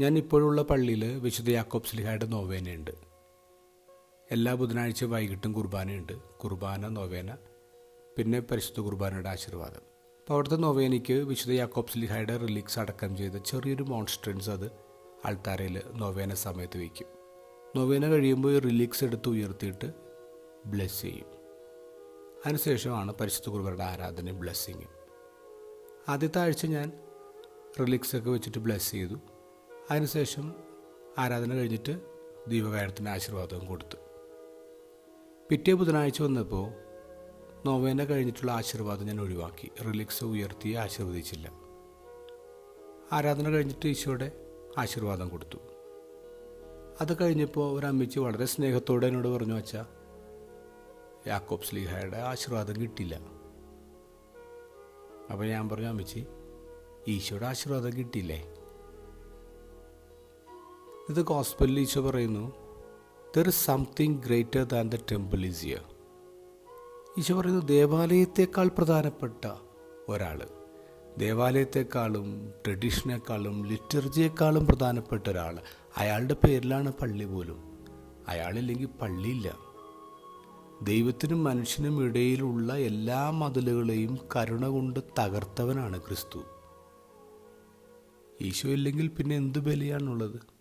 ഞാൻ ഇപ്പോഴുള്ള പള്ളിയിൽ വിശുദ്ധ യാക്കോബ് സ്ലിഹായുടെ നോവേനയുണ്ട്. എല്ലാ ബുധനാഴ്ച വൈകിട്ടും കുർബാനയുണ്ട്. കുർബാന നോവേന പിന്നെ പരിശുദ്ധ കുർബാനയുടെ ആശീർവാദം. അപ്പോൾ അവിടുത്തെ നോവേനയ്ക്ക് വിശുദ്ധ യാക്കോബ് സ്ലിഹായുടെ റിലീക്സ് അടക്കം ചെയ്ത ചെറിയൊരു മോൺസ്ട്രൻസ് അത് ആൾത്താരയിൽ നോവേന സമയത്ത് വയ്ക്കും നോവേന കഴിയുമ്പോൾ റിലീക്സ് എടുത്ത് ഉയർത്തിയിട്ട് ബ്ലെസ് ചെയ്യും. അതിനുശേഷമാണ് പരിശുദ്ധ കുർബാനയുടെ ആരാധനയും ബ്ലെസ്സിങ്ങും. ആദ്യത്തെ ആഴ്ച ഞാൻ റിലീക്സൊക്കെ വെച്ചിട്ട് ബ്ലെസ് ചെയ്തു. അതിനുശേഷം ആരാധന കഴിഞ്ഞിട്ട് ദീപകാരത്തിന് ആശീർവാദവും കൊടുത്തു. പിറ്റേ ബുധനാഴ്ച വന്നപ്പോൾ നോവേന കഴിഞ്ഞിട്ടുള്ള ആശീർവാദം ഞാൻ ഒഴിവാക്കി. റിലിക്സ് ഉയർത്തി ആശീർവദിച്ചില്ല. ആരാധന കഴിഞ്ഞിട്ട് ഈശോയുടെ ആശീർവാദം കൊടുത്തു. അത് കഴിഞ്ഞപ്പോൾ ഒരു അമ്മച്ചി വളരെ സ്നേഹത്തോടെ എന്നോട് പറഞ്ഞു വച്ചാൽ യാക്കോബ് സ്ലീഹയുടെ ആശീർവാദം കിട്ടില്ല അപ്പോൾ ഞാൻ പറഞ്ഞു അമ്മച്ചി ഈശോയുടെ ആശീർവാദം കിട്ടിയില്ലേ? ഇത് ഗോസ്പെല്ലിൽ ഈശോ പറയുന്നു there is something greater than the temple is here Isho പറയുന്നു ദേവാലയത്തെക്കാൾ പ്രധാനപ്പെട്ട ഒരാൾ ദേവാലയത്തെക്കാളും ട്രഡീഷനേക്കാളും ലിറ്റർജിയേക്കാളും പ്രധാനപ്പെട്ട ഒരാൾ അയാളുടെ പേരിലാണ് പള്ളി പോലും. അയാളില്ലെങ്കിൽ പള്ളിയില്ല. ദൈവത്തിനും മനുഷ്യനും ഇടയിലുള്ള എല്ലാ മതിലുകളെയും കരുണ കൊണ്ട് തകർത്തവനാണ് ക്രിസ്തു. ഈശോ ഇല്ലെങ്കിൽ പിന്നെ എന്തു ബലിയാണുള്ളത്?